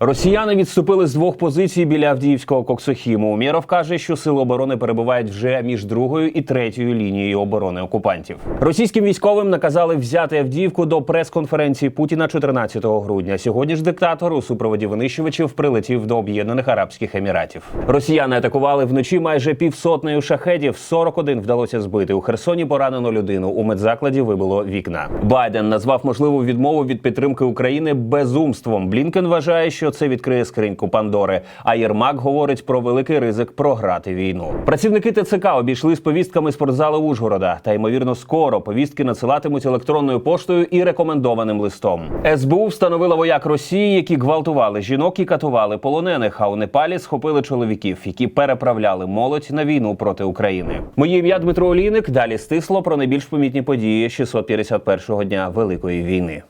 Росіяни відступили з двох позицій біля Авдіївського Коксохіму. Умєров каже, що сили оборони перебувають вже між другою і третьою лінією оборони окупантів. Російським військовим наказали взяти Авдіївку до прес-конференції Путіна 14 грудня. Сьогодні ж диктатор у супроводі винищувачів прилетів до Об'єднаних Арабських Еміратів. Росіяни атакували вночі майже півсотнею шахедів. 41 вдалося збити. У Херсоні поранено людину. У медзакладі вибило вікна. Байден назвав можливу відмову від підтримки України безумством. Блінкен вважає, що це відкриє скриньку Пандори. А Єрмак говорить про великий ризик програти війну. Працівники ТЦК обійшли з повістками спортзали Ужгорода. Та ймовірно, скоро повістки надсилатимуть електронною поштою і рекомендованим листом. СБУ встановила вояк Росії, які гвалтували жінок і катували полонених. А у Непалі схопили чоловіків, які переправляли молодь на війну проти України. Моє ім'я Дмитро Олійник. Далі стисло про найбільш помітні події 651-го дня Великої війни.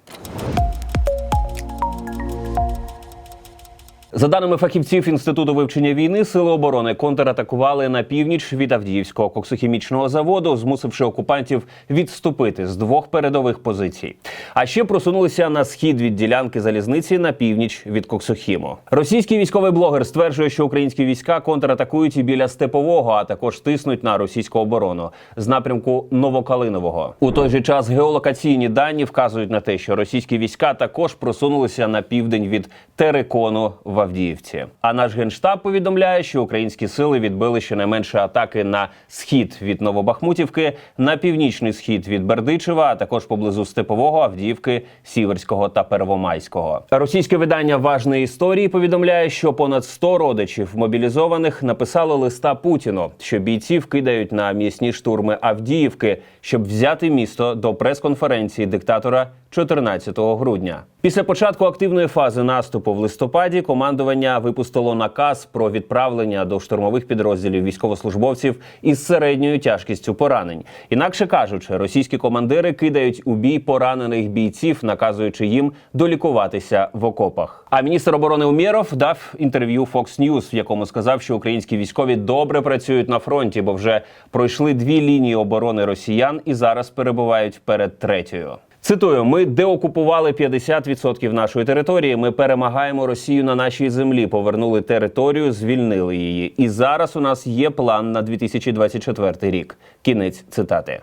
За даними фахівців інституту вивчення війни, сили оборони контратакували на північ від Авдіївського коксохімічного заводу, змусивши окупантів відступити з двох передових позицій. А ще просунулися на схід від ділянки залізниці на північ від Коксохіму. Російський військовий блогер стверджує, що українські війська контратакують і біля степового, а також тиснуть на російську оборону з напрямку Новокалинового. У той же час геолокаційні дані вказують на те, що російські війська також просунулися на південь від Терекону в Авдіївці. А наш генштаб повідомляє, що українські сили відбили щонайменше атаки на схід від Новобахмутівки, на північний схід від Бердичева, а також поблизу Степового, Авдіївки, Сіверського та Первомайського. Російське видання важної історії повідомляє, що понад 100 родичів мобілізованих написали листа Путіну, що бійців кидають на м'ясні штурми Авдіївки, щоб взяти місто до прес-конференції диктатора 14 грудня. Після початку активної фази наступу в листопаді командування випустило наказ про відправлення до штурмових підрозділів військовослужбовців із середньою тяжкістю поранень. Інакше кажучи, російські командири кидають у бій поранених бійців, наказуючи їм долікуватися в окопах. А міністр оборони Умєров дав інтерв'ю Fox News, в якому сказав, що українські військові добре працюють на фронті, бо вже пройшли дві лінії оборони росіян і зараз перебувають перед третьою. Цитую: ми деокупували 50% нашої території. Ми перемагаємо Росію на нашій землі. Повернули територію, звільнили її. І зараз у нас є план на 2024 рік. Кінець цитати.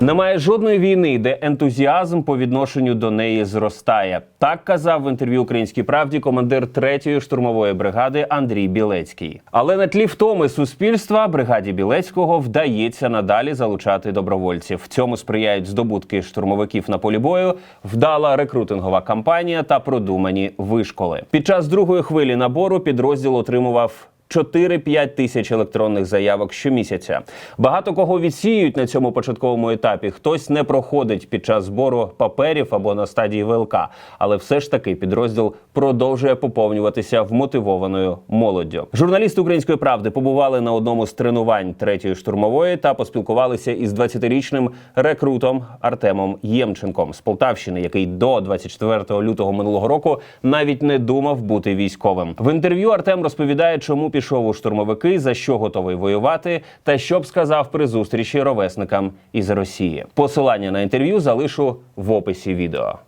Немає жодної війни, де ентузіазм по відношенню до неї зростає. Так казав в інтерв'ю Українській правді командир 3-ї штурмової бригади Андрій Білецький. Але на тлі втоми суспільства бригаді Білецького вдається надалі залучати добровольців. В цьому сприяють здобутки штурмовиків на полі бою, вдала рекрутингова кампанія та продумані вишколи. Під час другої хвилі набору підрозділ отримував 4-5 тисяч електронних заявок щомісяця. Багато кого відсіюють на цьому початковому етапі. Хтось не проходить під час збору паперів або на стадії ВЛК. Але все ж таки підрозділ продовжує поповнюватися вмотивованою молоддю. Журналісти української правди побували на одному з тренувань третьої штурмової та поспілкувалися із 20-річним рекрутом Артемом Ємченком з Полтавщини, який до 24 лютого минулого року навіть не думав бути військовим. В інтерв'ю Артем розповідає, чому пішов у штурмовики, за що готовий воювати, та що б сказав при зустрічі ровесникам із Росії. Посилання на інтерв'ю залишу в описі відео.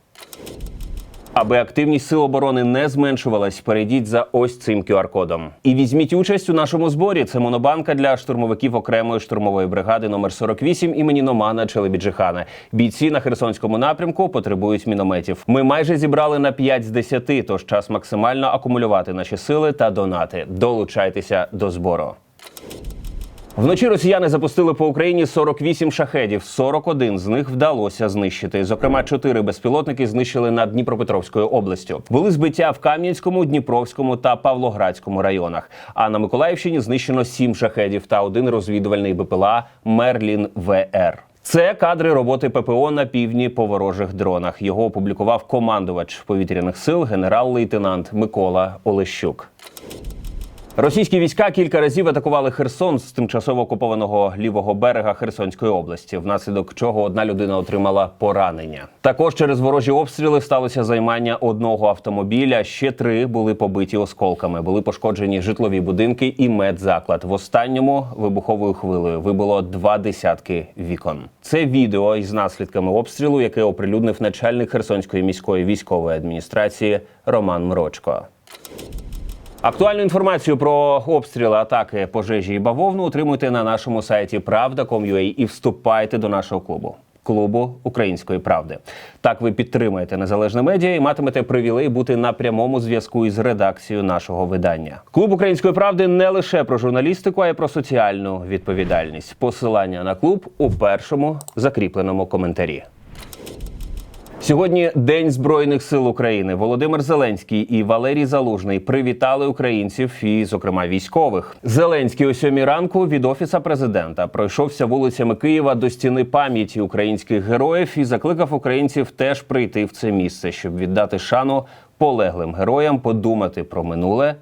Аби активність сил оборони не зменшувалась, перейдіть за ось цим QR-кодом. І візьміть участь у нашому зборі. Це монобанка для штурмовиків окремої штурмової бригади номер 48 імені Номана Челебіджихана. Бійці на Херсонському напрямку потребують мінометів. Ми майже зібрали на 5 з 10, тож час максимально акумулювати наші сили та донати. Долучайтеся до збору. Вночі росіяни запустили по Україні 48 шахедів. 41 з них вдалося знищити. Зокрема, 4 безпілотники знищили над Дніпропетровською областю. Були збиття в Кам'янському, Дніпровському та Павлоградському районах. А на Миколаївщині знищено 7 шахедів та один розвідувальний БПЛА Мерлін ВР. Це кадри роботи ППО на півдні по ворожих дронах. Його опублікував командувач повітряних сил генерал-лейтенант Микола Олещук. Російські війська кілька разів атакували Херсон з тимчасово окупованого лівого берега Херсонської області, внаслідок чого одна людина отримала поранення. Також через ворожі обстріли сталося займання одного автомобіля. Ще три були побиті осколками. Були пошкоджені житлові будинки і медзаклад. В останньому вибуховою хвилею вибило два десятки вікон. Це відео із наслідками обстрілу, яке оприлюднив начальник Херсонської міської військової адміністрації Роман Мрочко. Актуальну інформацію про обстріли, атаки, пожежі і бавовну отримуйте на нашому сайті Правда.com.ua і вступайте до нашого клубу. Клубу української правди. Так ви підтримуєте незалежне медіа і матимете привілей бути на прямому зв'язку із редакцією нашого видання. Клуб української правди не лише про журналістику, а й про соціальну відповідальність. Посилання на клуб у першому закріпленому коментарі. Сьогодні День Збройних сил України. Володимир Зеленський і Валерій Залужний привітали українців і, зокрема, військових. Зеленський о сьомій ранку від офіса президента пройшовся вулицями Києва до стіни пам'яті українських героїв і закликав українців теж прийти в це місце, щоб віддати шану полеглим героям, подумати про минуле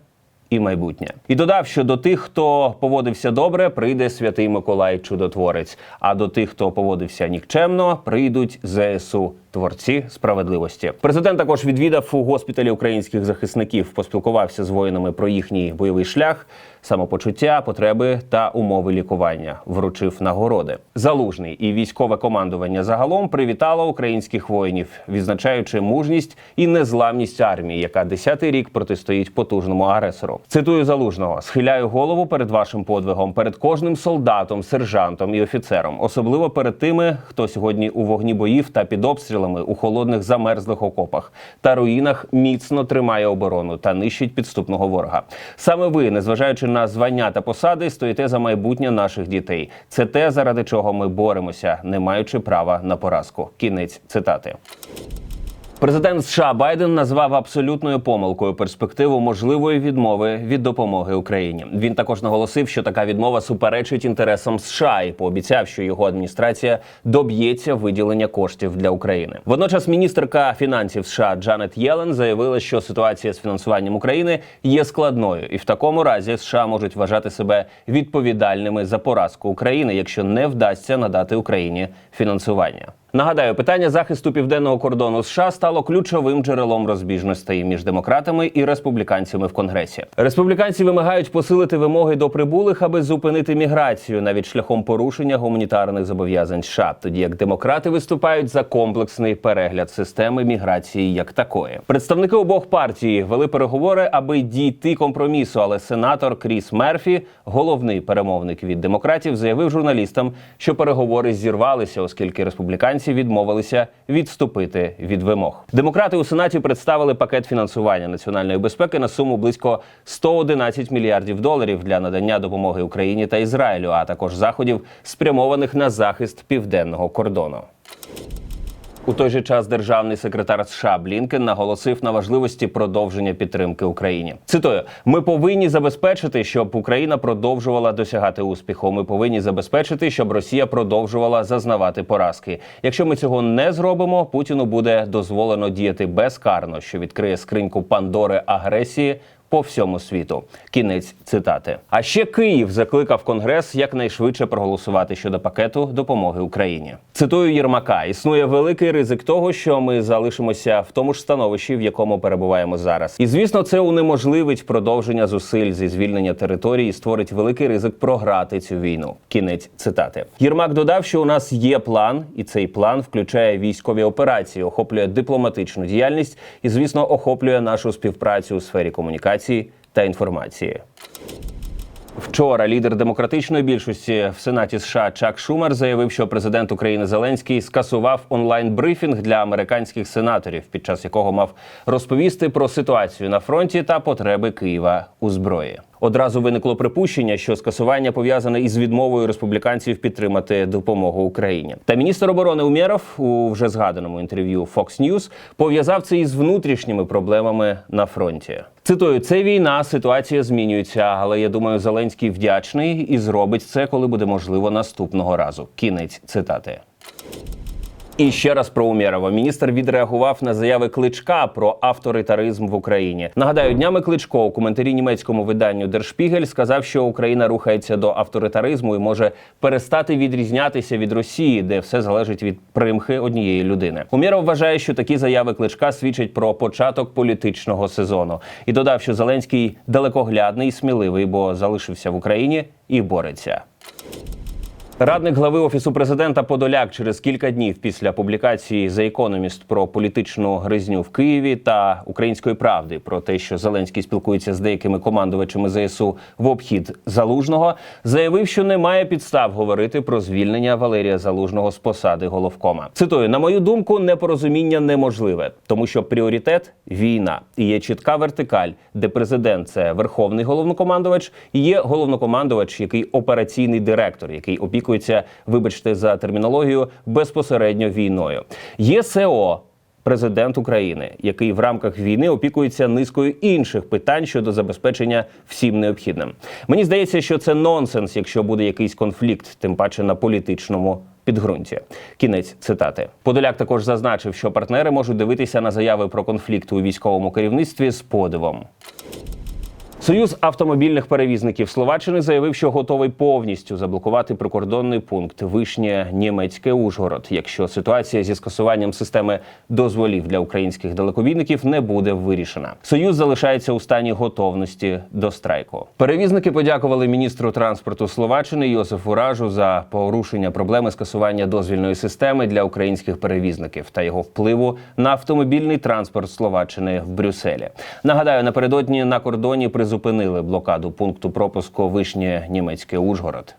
і майбутнє. І додав, що до тих, хто поводився добре, прийде святий Миколай Чудотворець. А до тих, хто поводився нікчемно, прийдуть ЗСУ. Творці справедливості. Президент також відвідав у госпіталі українських захисників, поспілкувався з воїнами про їхній бойовий шлях, самопочуття, потреби та умови лікування. Вручив нагороди. Залужний і військове командування загалом привітало українських воїнів, відзначаючи мужність і незламність армії, яка десятий рік протистоїть потужному агресору. Цитую залужного: схиляю голову перед вашим подвигом, перед кожним солдатом, сержантом і офіцером, особливо перед тими, хто сьогодні у вогні боїв та під обстрілами у холодних замерзлих окопах та руїнах міцно тримає оборону та нищить підступного ворога. Саме ви, незважаючи на звання та посади, стоїте за майбутнє наших дітей. Це те, заради чого ми боремося, не маючи права на поразку. Кінець цитати. Президент США Байден назвав абсолютною помилкою перспективу можливої відмови від допомоги Україні. Він також наголосив, що така відмова суперечить інтересам США і пообіцяв, що його адміністрація доб'ється виділення коштів для України. Водночас, міністерка фінансів США Джанет Єлен заявила, що ситуація з фінансуванням України є складною, і в такому разі США можуть вважати себе відповідальними за поразку України, якщо не вдасться надати Україні фінансування. Нагадаю, питання захисту південного кордону США стало ключовим джерелом розбіжностей між демократами і республіканцями в Конгресі. Республіканці вимагають посилити вимоги до прибулих, аби зупинити міграцію навіть шляхом порушення гуманітарних зобов'язань США, тоді як демократи виступають за комплексний перегляд системи міграції як такої. Представники обох партій вели переговори, аби дійти компромісу. Але сенатор Кріс Мерфі, головний перемовник від демократів, заявив журналістам, що переговори зірвалися, оскільки республіканці відмовилися відступити від вимог. Демократи у сенаті представили пакет фінансування національної безпеки на суму близько 111 мільярдів доларів для надання допомоги Україні та Ізраїлю, а також заходів, спрямованих на захист південного кордону. У той же час державний секретар США Блінкен наголосив на важливості продовження підтримки Україні. Цитую: ми повинні забезпечити, щоб Україна продовжувала досягати успіху. Ми повинні забезпечити, щоб Росія продовжувала зазнавати поразки. Якщо ми цього не зробимо, Путіну буде дозволено діяти безкарно, що відкриє скриньку Пандори агресії. По всьому світу кінець цитати. А ще Київ закликав Конгрес якнайшвидше проголосувати щодо пакету допомоги Україні. Цитую Єрмака: існує великий ризик того, що ми залишимося в тому ж становищі, в якому перебуваємо зараз. І звісно, це унеможливить продовження зусиль зі звільнення території і створить великий ризик програти цю війну. Кінець цитати. Єрмак додав, що у нас є план, і цей план включає військові операції, охоплює дипломатичну діяльність і, звісно, охоплює нашу співпрацю у сфері комунікації та інформації. Вчора лідер демократичної більшості в Сенаті США Чак Шумер заявив, що президент України Зеленський скасував онлайн-брифінг для американських сенаторів, під час якого мав розповісти про ситуацію на фронті та потреби Києва у зброї. Одразу виникло припущення, що скасування пов'язане із відмовою республіканців підтримати допомогу Україні. Та міністр оборони Умєров у вже згаданому інтерв'ю Fox News пов'язав це із внутрішніми проблемами на фронті. Цитую, це війна, ситуація змінюється, але я думаю, Зеленський вдячний і зробить це, коли буде можливо наступного разу. Кінець цитати. І ще раз про Умєрова. Міністр відреагував на заяви Кличка про авторитаризм в Україні. Нагадаю, днями Кличко у коментарі німецькому виданню Дершпігель сказав, що Україна рухається до авторитаризму і може перестати відрізнятися від Росії, де все залежить від примхи однієї людини. Умєров вважає, що такі заяви Кличка свідчать про початок політичного сезону і додав, що Зеленський далекоглядний і сміливий, бо залишився в Україні і бореться. Радник глави офісу президента Подоляк через кілька днів після публікації The Economist про політичну гризню в Києві та української правди про те, що Зеленський спілкується з деякими командувачами ЗСУ в обхід залужного, заявив, що немає підстав говорити про звільнення Валерія Залужного з посади головкома. Цитую: на мою думку, непорозуміння неможливе, тому що пріоритет війна і є чітка вертикаль, де президент це верховний головнокомандувач, і є головнокомандувач, який операційний директор, який опікується, вибачте за термінологію, безпосередньо війною. Є СЕО. Президент України, який в рамках війни опікується низкою інших питань щодо забезпечення всім необхідним. Мені здається, що це нонсенс, якщо буде якийсь конфлікт, тим паче на політичному підґрунті. Кінець цитати. Подоляк також зазначив, що партнери можуть дивитися на заяви про конфлікт у військовому керівництві з подивом. Союз автомобільних перевізників Словаччини заявив, що готовий повністю заблокувати прикордонний пункт Вишнє Німецьке Ужгород, якщо ситуація зі скасуванням системи дозволів для українських далекобійників не буде вирішена. Союз залишається у стані готовності до страйку. Перевізники подякували міністру транспорту Словаччини Йосифу Ражу за порушення проблеми скасування дозвільної системи для українських перевізників та його впливу на автомобільний транспорт Словаччини в Брюсселі. Нагадаю, напередодні на кордоні призупинили блокаду пункту пропуску Вишнє Німецьке Ужгород.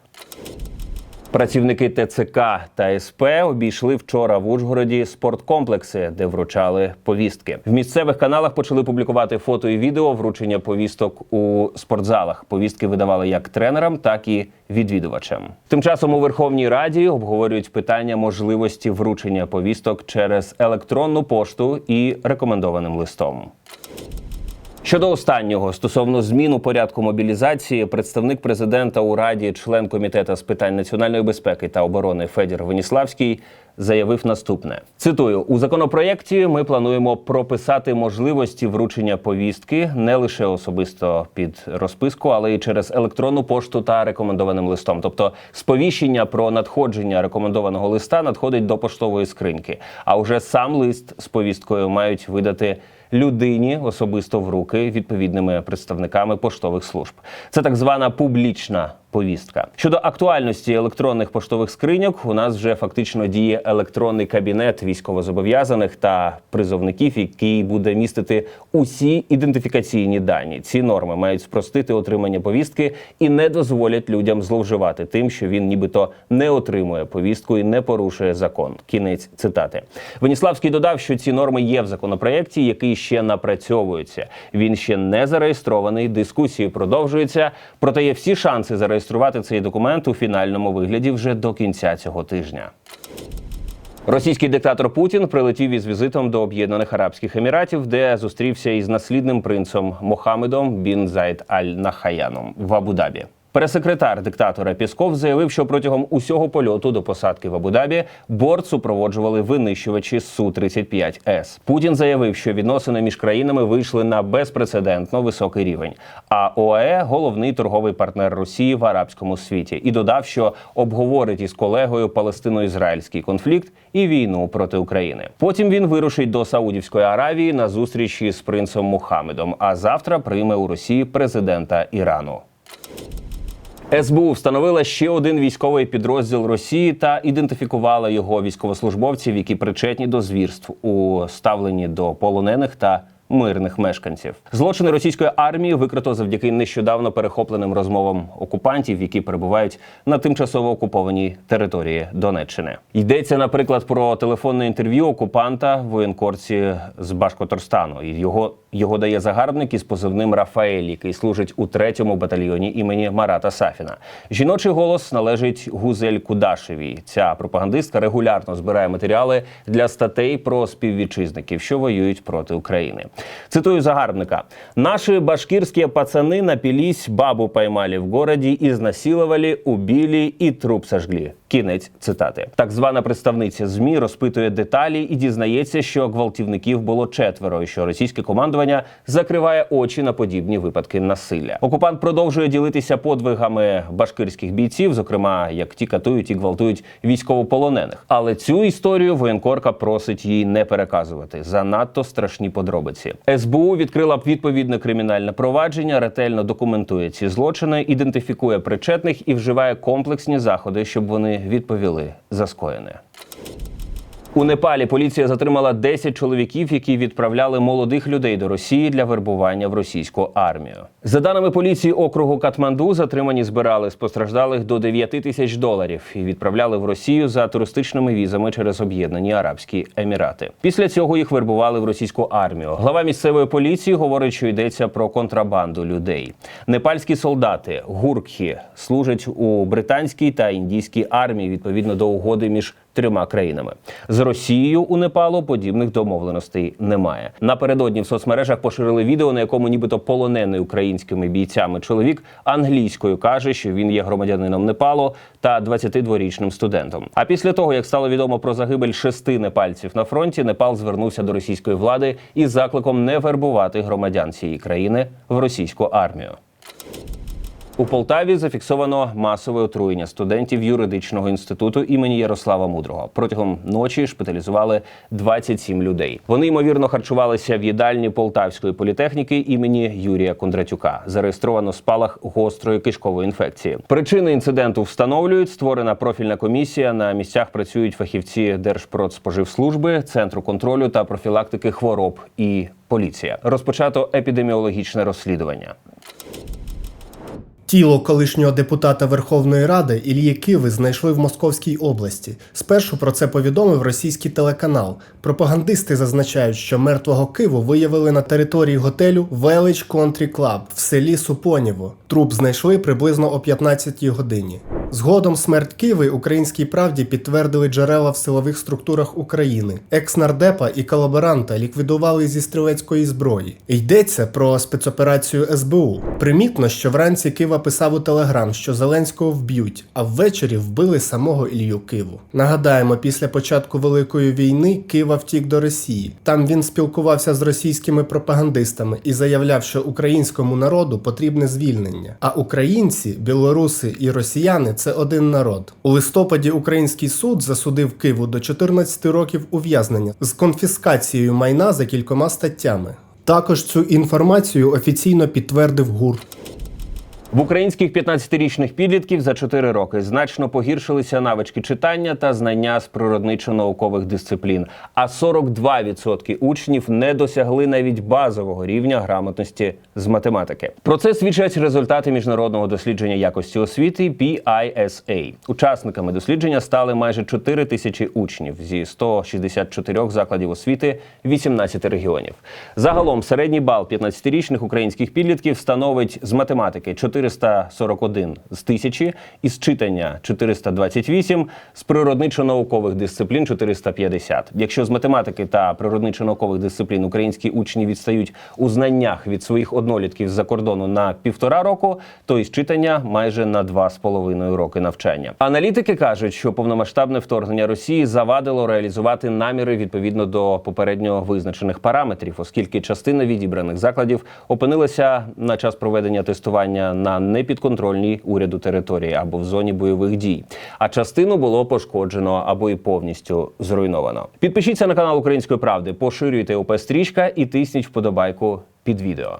Працівники ТЦК та СП обійшли вчора в Ужгороді спорткомплекси, де вручали повістки. В місцевих каналах почали публікувати фото і відео вручення повісток у спортзалах. Повістки видавали як тренерам, так і відвідувачам. Тим часом у Верховній Раді обговорюють питання можливості вручення повісток через електронну пошту і рекомендованим листом. Щодо останнього стосовно змін у порядку мобілізації, представник президента у раді, член комітету з питань національної безпеки та оборони Федір Веніславський заявив наступне: цитую у законопроєкті. Ми плануємо прописати можливості вручення повістки не лише особисто під розписку, але й через електронну пошту та рекомендованим листом. Тобто, сповіщення про надходження рекомендованого листа надходить до поштової скриньки. А вже сам лист з повісткою мають видати людині особисто в руки відповідними представниками поштових служб. Це так звана публічна повістка. Щодо актуальності електронних поштових скриньок, у нас вже фактично діє електронний кабінет військовозобов'язаних та призовників, який буде містити усі ідентифікаційні дані. Ці норми мають спростити отримання повістки і не дозволять людям зловживати тим, що він нібито не отримує повістку і не порушує закон. Кінець цитати. Веніславський додав, що ці норми є в законопроєкті, який ще напрацьовується. Він ще не зареєстрований. Дискусії продовжуються, проте є всі шанси зареєструвати цей документ у фінальному вигляді вже до кінця цього тижня. Російський диктатор Путін прилетів із візитом до Об'єднаних Арабських Еміратів, де зустрівся із наслідним принцем Мохамедом Бін Зайд Аль Нахаяном в Абу-Дабі. Прес-секретар диктатора Пісков заявив, що протягом усього польоту до посадки в Абу-Дабі борт супроводжували винищувачі су 35 с Путін заявив, що відносини між країнами вийшли на безпрецедентно високий рівень. А ОАЕ головний торговий партнер Росії в арабському світі, і додав, що обговорить із колегою палестино-ізраїльський конфлікт і війну проти України. Потім він вирушить до Саудівської Аравії на зустріч із принцем Мухаммедом. А завтра прийме у Росії президента Ірану. СБУ встановила ще один військовий підрозділ Росії та ідентифікувала його військовослужбовців, які причетні до звірств у ставленні до полонених та мирних мешканців. Злочини російської армії викрито завдяки нещодавно перехопленим розмовам окупантів, які перебувають на тимчасово окупованій території Донеччини. Йдеться, наприклад, про телефонне інтерв'ю окупанта воєнкорці з Башкоторстану. І його його дає загарбник із позивним Рафаель, який служить у третьому батальйоні імені Марата Сафіна. Жіночий голос належить Гузель Кудашевій. Ця пропагандистка регулярно збирає матеріали для статей про співвітчизників, що воюють проти України. Цитую загарбника: наші башкирські пацани напились, бабу поймали в городі, изнасиловали, убили и труп сожгли. Кінець цитати. Так звана представниця змі розпитує деталі і дізнається, що гвалтівників було четверо, і що російське командування закриває очі на подібні випадки насилля. Окупант продовжує ділитися подвигами башкирських бійців, зокрема як ті катують і гвалтують військовополонених. Але цю історію воєнкорка просить їй не переказувати. Занадто страшні подробиці. СБУ відкрила б відповідне кримінальне провадження, ретельно документує ці злочини, ідентифікує причетних і вживає комплексні заходи, щоб вони відповіли за скоєне. У Непалі поліція затримала 10 чоловіків, які відправляли молодих людей до Росії для вербування в російську армію. За даними поліції округу Катманду, затримані збирали з постраждалих до 9 тисяч доларів і відправляли в Росію за туристичними візами через Об'єднані Арабські Емірати. Після цього їх вербували в російську армію. Глава місцевої поліції говорить, що йдеться про контрабанду людей. Непальські солдати гуркхі служать у британській та індійській армії відповідно до угоди між трьома країнами. З Росією у Непалу подібних домовленостей немає. Напередодні в соцмережах поширили відео, на якому нібито полонений українськими бійцями чоловік англійською каже, що він є громадянином Непалу та 22-річним студентом. А після того, як стало відомо про загибель шести непальців на фронті, Непал звернувся до російської влади із закликом не вербувати громадян цієї країни в російську армію. У Полтаві зафіксовано масове отруєння студентів юридичного інституту імені Ярослава Мудрого. Протягом ночі шпиталізували 27 людей. Вони ймовірно харчувалися в їдальні Полтавської політехніки імені Юрія Кондратюка. Зареєстровано спалах гострої кишкової інфекції. Причини інциденту встановлюють. Створена профільна комісія. На місцях працюють фахівці Держпродспоживслужби, центру контролю та профілактики хвороб і поліція. Розпочато епідеміологічне розслідування. Тіло колишнього депутата Верховної Ради Ілії Киви знайшли в Московській області. Спершу про це повідомив російський телеканал. Пропагандисти зазначають, що мертвого Киву виявили на території готелю Велич Контрі Клаб в селі Супоніво. Труп знайшли приблизно о 15-й годині. Згодом смерть Киви українській правді підтвердили джерела в силових структурах України. Екс-нардепа і колаборанта ліквідували зі стрілецької зброї. Йдеться про спецоперацію СБУ. Примітно, що вранці Кива писав у телеграм, що Зеленського вб'ють, а ввечері вбили самого Ілью Киву. Нагадаємо, після початку Великої війни Кива втік до Росії. Там він спілкувався з російськими пропагандистами і заявляв, що українському народу потрібне звільнення. А українці, білоруси і росіяни це один народ. У листопаді український суд засудив Киву до 14 років ув'язнення з конфіскацією майна за кількома статтями. Також цю інформацію офіційно підтвердив ГУР. В українських 15-річних підлітків за 4 роки значно погіршилися навички читання та знання з природничо-наукових дисциплін. А 42% учнів не досягли навіть базового рівня грамотності з математики. Про це свідчать результати міжнародного дослідження якості освіти PISA. Учасниками дослідження стали майже 4 тисячі учнів зі 164 закладів освіти 18 регіонів. Загалом середній бал 15-річних українських підлітків становить з математики 441 з тисячі, із читання 428, з природничо-наукових дисциплін 450. Якщо з математики та природничо-наукових дисциплін українські учні відстають у знаннях від своїх однолітків з-за кордону на півтора року, то із читання майже на два з половиною роки навчання. Аналітики кажуть, що повномасштабне вторгнення Росії завадило реалізувати наміри відповідно до попередньо визначених параметрів, оскільки частина відібраних закладів опинилася на час проведення тестування на непідконтрольній уряду території або в зоні бойових дій. А частину було пошкоджено або і повністю зруйновано. Підпишіться на канал Української правди, поширюйте ОП стрічка і тисніть вподобайку під відео.